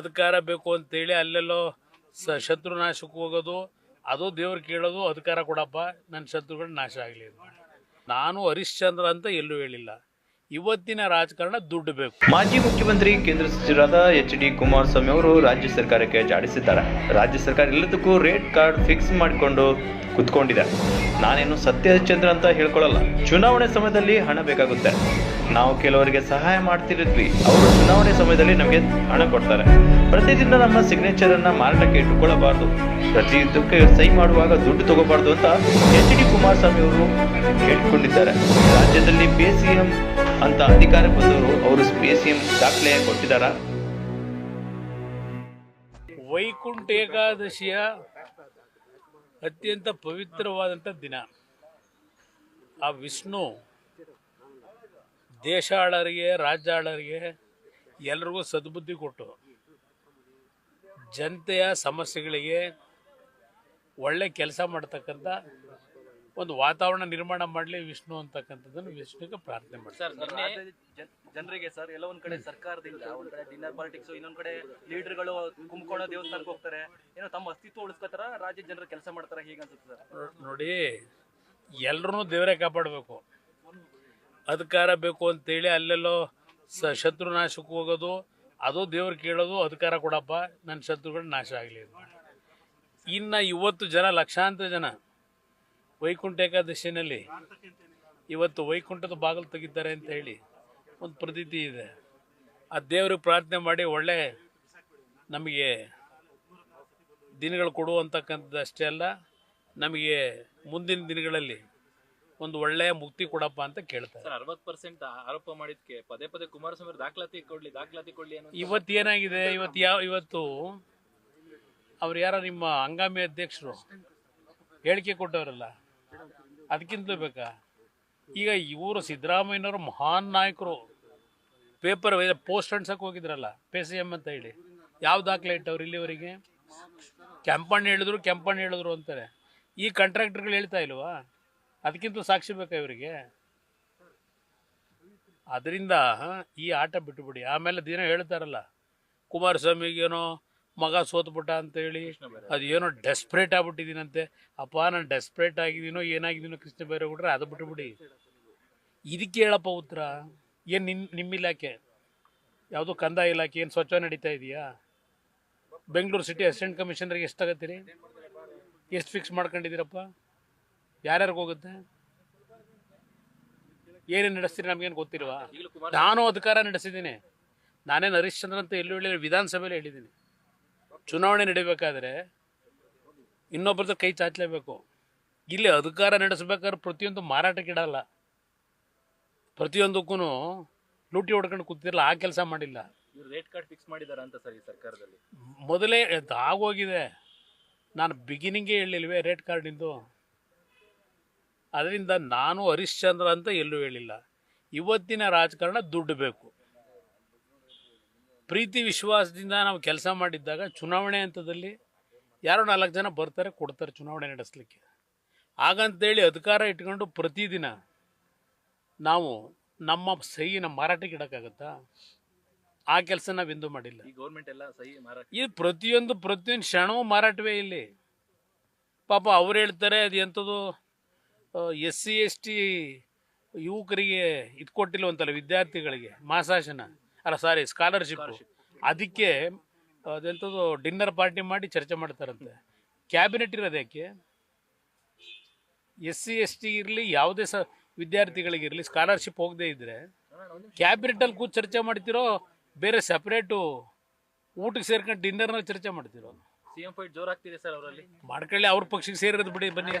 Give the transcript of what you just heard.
ಅಧಿಕಾರ ಬೇಕು ಅಂತೇಳಿ ಅಲ್ಲೆಲ್ಲೋ ಸ ಶತ್ರು ನಾಶಕ್ಕೆ ಹೋಗೋದು, ಅದು ದೇವ್ರು ಕೇಳೋದು, ಅಧಿಕಾರ ಕೊಡಪ್ಪ, ನನ್ನ ಶತ್ರುಗಳು ನಾಶ ಆಗಲಿ ನಾನು ಹರಿಶ್ಚಂದ್ರ ಅಂತ ಎಲ್ಲೂ ಹೇಳಿಲ್ಲ. ಇವತ್ತಿನ ರಾಜಕಾರಣ ದುಡ್ಡು ಬೇಕು. ಮಾಜಿ ಮುಖ್ಯಮಂತ್ರಿ ಕೇಂದ್ರ ಸಚಿವರಾದ ಎಚ್ ಡಿ ಕುಮಾರಸ್ವಾಮಿ ಅವರು ರಾಜ್ಯ ಸರ್ಕಾರಕ್ಕೆ ಜಾಡಿಸಿದ್ದಾರೆ. ರಾಜ್ಯ ಸರ್ಕಾರ ಎಲ್ಲದಕ್ಕೂ ರೇಟ್ ಕಾರ್ಡ್ ಫಿಕ್ಸ್ ಮಾಡಿಕೊಂಡು ಕುತ್ಕೊಂಡಿದೆ. ನಾನೇನು ಸತ್ಯ ಚಂದ್ರ ಅಂತ ಹೇಳ್ಕೊಳ್ಳಲ್ಲ. ಚುನಾವಣೆ ಸಮಯದಲ್ಲಿ ಹಣ ಬೇಕಾಗುತ್ತೆ. ನಾವು ಕೆಲವರಿಗೆ ಸಹಾಯ ಮಾಡ್ತಿರಿದ್ವಿ ಅವರು ಚುನಾವಣೆ ಸಮಯದಲ್ಲಿ ನಮಗೆ ಹಣ ಕೊಡ್ತಾರೆ. ಪ್ರತಿದಿನ ನಮ್ಮ ಸಿಗ್ನೇಚರ್ ಅನ್ನ ಮಾರಾಟಕ್ಕೆ ಇಟ್ಟುಕೊಳ್ಳಬಾರದು. ಪ್ರತಿ ಯುದ್ಧಕ್ಕೆ ಸಹಿ ಮಾಡುವಾಗ ದುಡ್ಡು ತಗೋಬಾರ್ದು ಅಂತ ಎಚ್ ಡಿ ಕುಮಾರಸ್ವಾಮಿ ಅವರು ಹೇಳಿಕೊಂಡಿದ್ದಾರೆ ರಾಜ್ಯದಲ್ಲಿ ಪಿ ಸಿಎಂ ಅಂತ ಅಧಿಕಾರ ಬಂದವರು ಅವರು ಪಿ ಸಿಎಂ ದಾಖಲೆ ಕೊಟ್ಟಿದ್ದಾರ? ವೈಕುಂಠ ಏಕಾದಶಿಯ ಅತ್ಯಂತ ಪವಿತ್ರವಾದಂಥ ದಿನ. ಆ ವಿಷ್ಣು ದೇಶ ಆಳರಿಗೆ ರಾಜ್ಯ ಆಳರಿಗೆ ಎಲ್ರಿಗೂ ಸದ್ಬುದ್ಧಿ ಕೊಟ್ಟು ಜನತೆಯ ಸಮಸ್ಯೆಗಳಿಗೆ ಒಳ್ಳೆ ಕೆಲಸ ಮಾಡ್ತಕ್ಕಂಥ ಒಂದು ವಾತಾವರಣ ನಿರ್ಮಾಣ ಮಾಡಲಿ ವಿಷ್ಣು ಅಂತಕ್ಕಂಥದ್ದನ್ನು ವಿಷ್ಣುಗೆ ಪ್ರಾರ್ಥನೆ ಮಾಡ್ತಾರೆ ಜನರಿಗೆ ಸರ್ ಎಲ್ಲ ಒಂದ್ ಕಡೆ ಸರ್ಕಾರದಿಂದ ಒಂದ್ ಕಡೆ ಡಿನ್ನರ್ ಪಾಲಿಟಿಕ್ಸ್ ಇನ್ನೊಂದ್ ಕಡೆ ಲೀಡರ್ಗಳು ಕುಂಭಕೋಣ ದೇವಸ್ಥಾನಕ್ಕೆ ಹೋಗ್ತಾರೆ. ಏನೋ ತಮ್ಮ ಅಸ್ತಿತ್ವ ಉಳಿಸ್ಕೋತಾರ ರಾಜ್ಯ ಜನರು ಕೆಲಸ ಮಾಡ್ತಾರೆ ಹೀಗೆ ಅನ್ಸುತ್ತೆ ಸರ್. ನೋಡಿ ಎಲ್ಲರೂ ದೇವರೇ ಕಾಪಾಡಬೇಕು. ಅಧಿಕಾರ ಬೇಕು ಅಂತೇಳಿ ಅಲ್ಲೆಲ್ಲೋ ಸ ಶತ್ರು ನಾಶಕ್ಕೆ ಹೋಗೋದು, ಅದು ದೇವ್ರು ಕೇಳೋದು, ಅಧಿಕಾರ ಕೊಡಪ್ಪ, ನನ್ನ ಶತ್ರುಗಳು ನಾಶ ಆಗಲಿ ಇನ್ನು ಇವತ್ತು ಜನ, ಲಕ್ಷಾಂತರ ಜನ ವೈಕುಂಠ ಏಕಾದಶಿನಲ್ಲಿ ಇವತ್ತು ವೈಕುಂಠದ ಬಾಗಿಲು ತೆಗಿತಾರೆ ಅಂತ ಹೇಳಿ ಒಂದು ಪ್ರತೀತಿ ಇದೆ. ಆ ದೇವ್ರಿಗೆ ಪ್ರಾರ್ಥನೆ ಮಾಡಿ ಒಳ್ಳೆ ನಮಗೆ ದಿನಗಳು ಕೊಡುವಂತಕ್ಕಂಥದ್ದು ಅಷ್ಟೇ ಅಲ್ಲ, ನಮಗೆ ಮುಂದಿನ ದಿನಗಳಲ್ಲಿ ಒಂದು ಒಳ್ಳೆಯ ಮುಕ್ತಿ ಕೊಡಪ್ಪ ಅಂತ ಕೇಳ್ತಾರೆ. ಸರ್ ಅರವತ್ ಪರ್ಸೆಂಟ್ ಆರೋಪ ಮಾಡಿದ್ಕೆ ಪದೇ ಪದೇ ಕುಮಾರಸ್ವಾಮಿ ದಾಖಲಾತಿ ಕೊಡ್ಲಿ ದಾಖಲಾತಿ ಕೊಡ್ಲಿ ಅನ್ನೋ ಇವತ್ತು ಏನಾಗಿದೆ? ಇವತ್ತು ಯಾವ ಇವತ್ತು ಅವ್ರು ಯಾರ ನಿಮ್ಮ ಹಂಗಾಮಿ ಅಧ್ಯಕ್ಷರು ಹೇಳಿಕೆ ಕೊಟ್ಟವರಲ್ಲ ಅದಕ್ಕಿಂತಲೂ ಬೇಕಾ? ಈಗ ಇವರು ಸಿದ್ದರಾಮಯ್ಯನವರು ಮಹಾನ್ ನಾಯಕರು. ಪೇಪರ್ ಪೋಸ್ಟ್ ಅಂಡ್ಸಕ್ಕೆ ಹೋಗಿದ್ರಲ್ಲ ಪೇ ಸಿ ಎಂ ಅಂತ ಹೇಳಿ. ಯಾವ ದಾಖಲೆ ಇಟ್ಟವ್ರು ಇಲ್ಲಿವರೆಗೆ? ಕೆಂಪಣ್ಣ ಹೇಳಿದ್ರು ಕೆಂಪಣ್ಣ ಹೇಳಿದ್ರು ಅಂತಾರೆ. ಈ ಕಾಂಟ್ರಾಕ್ಟರ್ಗಳು ಹೇಳ್ತಾ ಇಲ್ವಾ? ಅದಕ್ಕಿಂತ ಸಾಕ್ಷಿ ಬೇಕಾ ಇವರಿಗೆ. ಅದರಿಂದ ಈ ಆಟ ಬಿಟ್ಟುಬಿಡಿ. ಆಮೇಲೆ ದಿನ ಹೇಳ್ತಾರಲ್ಲ, ಕುಮಾರಸ್ವಾಮಿಗೇನೋ ಮಗ ಸೋತ್ಬಿಟ್ಟ ಅಂತೇಳಿ ಅದೇನೋ ಡೆಸ್ಪ್ರೇಟ್ ಆಗ್ಬಿಟ್ಟಿದ್ದೀನಂತೆ ಅಪ್ಪ, ನಾನು ಡೆಸ್ಪ್ರೇಟ್ ಆಗಿದ್ದೀನೋ, ಏನಾಗಿದ್ದೀನೋ ಕೃಷ್ಣ ಬೈರೇಗೌಡ್ರೆ, ಅದು ಬಿಟ್ಟುಬಿಡಿ. ಇದಕ್ಕೆ ಹೇಳಪ್ಪ ಉತ್ತರ, ಏನು ನಿನ್ನ ನಿಮ್ಮ ಇಲಾಖೆ? ಯಾವುದೋ ಕಂದಾಯ ಇಲಾಖೆ, ಏನು ಸ್ವಚ್ಛ ನಡೀತಾ ಇದೆಯಾ? ಬೆಂಗಳೂರು ಸಿಟಿ ಅಸಿಸ್ಟೆಂಟ್ ಕಮಿಷನರ್ಗೆ ಎಷ್ಟಾಗತ್ತೀರಿ? ಎಷ್ಟು ಫಿಕ್ಸ್ ಮಾಡ್ಕೊಂಡಿದ್ದೀರಪ್ಪ? ಯಾರ್ಯಾರಿಗೆ ಹೋಗುತ್ತೆ? ಏನೇನು ನಡೆಸ್ತೀರಿ ನಮಗೇನು ಗೊತ್ತಿಲ್ವಾ? ನಾನು ಅಧಿಕಾರ ನಡೆಸಿದ್ದೀನಿ. ನಾನೇನು ಹರಿಶ್ಚಂದ್ರ ಅಂತ ಎಲ್ಲೂ ಹೇಳಿ ವಿಧಾನಸಭೆಯಲ್ಲಿ ಹೇಳಿದ್ದೀನಿ. ಚುನಾವಣೆ ನಡಿಬೇಕಾದ್ರೆ ಇನ್ನೊಬ್ಬರದ ಕೈ ಚಾಚಲೇಬೇಕು. ಇಲ್ಲಿ ಅಧಿಕಾರ ನಡೆಸಬೇಕಾದ್ರೆ ಪ್ರತಿಯೊಂದು ಮಾರಾಟಕ್ಕಿಡಲ್ಲ ಪ್ರತಿಯೊಂದಕ್ಕೂ ಲೂಟಿ ಹೊಡ್ಕೊಂಡು ಕೂತಿರಲ್ಲ ಆ ಕೆಲಸ ಮಾಡಿಲ್ಲ. ರೇಟ್ ಕಾರ್ಡ್ ಫಿಕ್ಸ್ ಮಾಡಿದಾರ ಅಂತ ಸರ್ ಈ ಸರ್ಕಾರದಲ್ಲಿ. ಮೊದಲೇ ಆಗೋಗಿದೆ. ನಾನು ಬಿಗಿನಿಂಗೇ ಹೇಳಿಲ್ವೇ ರೇಟ್ ಕಾರ್ಡಿಂದು ಅದರಿಂದ ನಾನು ಹರಿಶ್ಚಂದ್ರ ಅಂತ ಎಲ್ಲೂ ಹೇಳಿಲ್ಲ. ಇವತ್ತಿನ ರಾಜಕಾರಣ ದುಡ್ಡು ಬೇಕು. ಪ್ರೀತಿ ವಿಶ್ವಾಸದಿಂದ ನಾವು ಕೆಲಸ ಮಾಡಿದ್ದಾಗ ಚುನಾವಣೆ ಹಂತದಲ್ಲಿ ಯಾರೋ ನಾಲ್ಕು ಜನ ಬರ್ತಾರೆ ಕೊಡ್ತಾರೆ ಚುನಾವಣೆ ನಡೆಸಲಿಕ್ಕೆ. ಹಾಗಂತೇಳಿ ಅಧಿಕಾರ ಇಟ್ಕೊಂಡು ಪ್ರತಿದಿನ ನಾವು ನಮ್ಮ ಸಹಿನ ಮಾರಾಟಕ್ಕೆ ಇಡೋಕ್ಕಾಗತ್ತಾ? ಆ ಕೆಲಸ ನಾವು ಇಂದು ಮಾಡಿಲ್ಲ ಎಲ್ಲ ಸಹಿ ಮಾರಾಟ ಇದು ಪ್ರತಿಯೊಂದು ಪ್ರತಿಯೊಂದು ಕ್ಷಣವೂ ಮಾರಾಟವೇ ಇಲ್ಲಿ. ಪಾಪ ಅವ್ರು ಹೇಳ್ತಾರೆ ಅದು ಎಂಥದ್ದು? ಎಸ್ ಸಿ ಎಸ್ ಟಿ ಯುವಕರಿಗೆ ಇದು ಕೊಟ್ಟಿಲ್ವಂತಲ್ಲ ವಿದ್ಯಾರ್ಥಿಗಳಿಗೆ ಮಾಸಾಶನ ಅಲ್ಲ ಸಾರಿ ಸ್ಕಾಲರ್ಶಿಪ್ ಅದಕ್ಕೆ ಅದೆಂಥದ್ದು ಡಿನ್ನರ್ ಪಾರ್ಟಿ ಮಾಡಿ ಚರ್ಚೆ ಮಾಡ್ತಾರಂತೆ. ಕ್ಯಾಬಿನೆಟ್ ಇರೋದು ಯಾಕೆ? ಎಸ್ ಸಿ ಎಸ್ ಟಿ ಇರಲಿ ಯಾವುದೇ ಸ ವಿದ್ಯಾರ್ಥಿಗಳಿಗಿರಲಿ ಸ್ಕಾಲರ್ಶಿಪ್ ಹೋಗದೇ ಇದ್ದರೆ ಕ್ಯಾಬಿನೆಟಲ್ಲಿ ಕೂತ್ ಚರ್ಚೆ ಮಾಡ್ತಿರೋ ಬೇರೆ ಸಪ್ರೇಟು ಊಟಕ್ಕೆ ಸೇರ್ಕೊಂಡು ಡಿನ್ನರ್ನ ಚರ್ಚೆ ಮಾಡ್ತಿರೋ? ಸಿಎಂ ಫೈಟ್ ಜೋರಾಗ್ತಿದೆ ಸರ್ ಅವರಲ್ಲಿ. ಮಾಡ್ಕೊಳ್ಳಿ ಅವ್ರ ಪಕ್ಷಕ್ಕೆ ಸೇರಿರೋದು ಬಿಡಿ ಬನ್ನಿ.